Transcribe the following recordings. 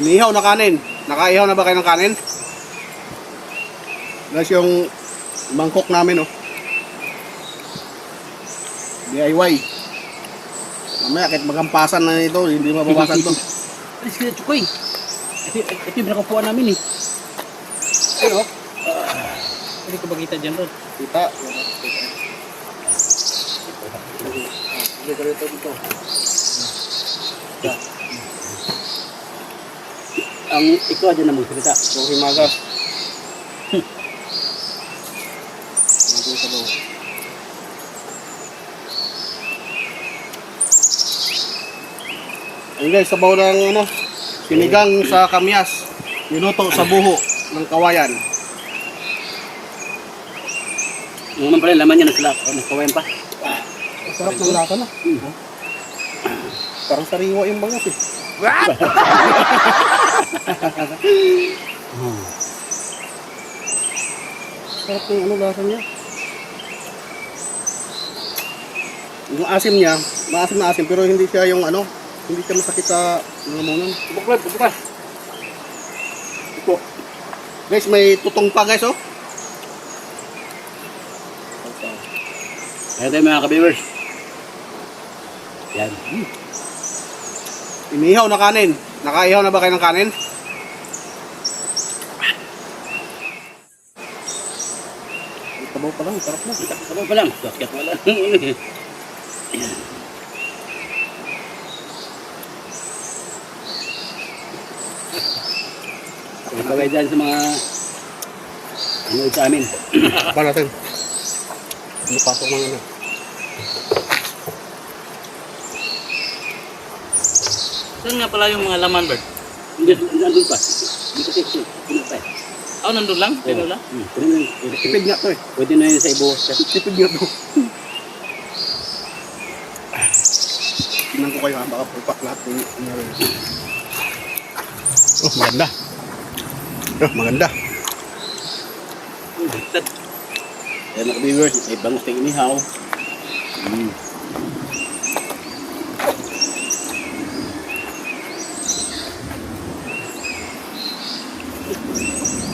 Inihaw na kanin. Nakaihaw na ba kayo ng kanin? Guys, yung mangkok namin, oh. DIY. Mamaya, kahit magampasan na ito, hindi mabawasan to. Alis ka na, Chukoy. Ito, ito yung nakapuan namin eh. Ayun, oh. Hindi ko ba kita dyan, Rod? Kita. Hindi ka rito dito. Ang ikaw dyan na magsalita. Sa loob. Ayun guys, sabaw ng ano, sinigang sa kamyas. Niluto sa buho ng kawayan. Yung naman pala, laman niya ng slap. Oh, nagkawayan pa. Sarap ng lasa na. Parang sariwa yung bangus eh. Hmm. Sarap yung ano lasa niya. Yung asim niya, maasim na asim pero hindi siya yung ano, hindi siya masakit sa Rod. Subok ka. Ito. Guys, may tutong pa guys oh. Kaya tayo mga ka-viewers. Yan. Hmm. Inihaw na kanin. Nakaihaw na ba kayo ng kanin? Tabaw pa lang, sarap na. Sabaw pa lang. Sakit pa lang. Pagkagay dyan sa mga ano sa amin. Pa natin. Napasok mga ano. Saan nga pala yung mga laman, Bert? Hindi, nandun pa. Hindi kasi, puno pa eh. Oh, nandun lang? Pino lang? Hmm, pwede na yun. Pwede- Tipid nga to eh. Pwede na yun sa ibuhos. ka. Tipid nga to. Tingnan ko kayo ha, baka pulpak lahat yung ano. Oh, maganda. Oh, maganda. Kaya mga viewers, may bangus na inihaw. Mm.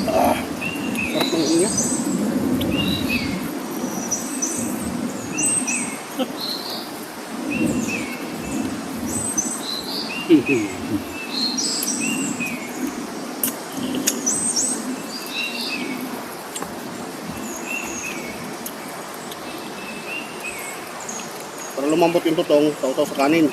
Sarap ng inyo. Para lumambot yung tutong, taw-taw sa kanin.